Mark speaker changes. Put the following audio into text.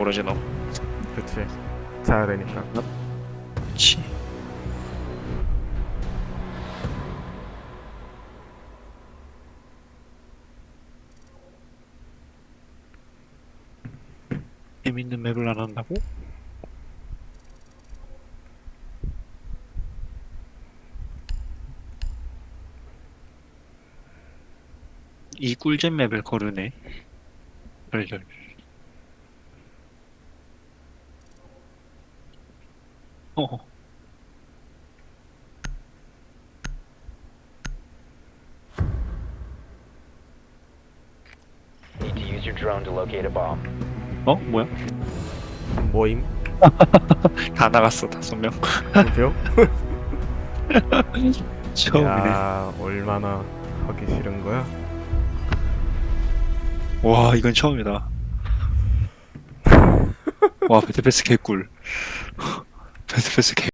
Speaker 1: 모르지 너.
Speaker 2: 그치 자야 되니까
Speaker 1: 치. 재밌는 맵을 안 한다고? 이 꿀잼 맵을 거르네. 덜덜. 어.
Speaker 3: Need to use your drone to locate a bomb.
Speaker 1: 어? 뭐야?
Speaker 2: 모임
Speaker 1: 다 나갔어 다섯 명.
Speaker 2: 보세요
Speaker 1: 처음이네.
Speaker 2: 야 얼마나 하기 싫은 거야
Speaker 1: 와 이건 처음이다. 와 배트패스 개꿀. 배트패스 개.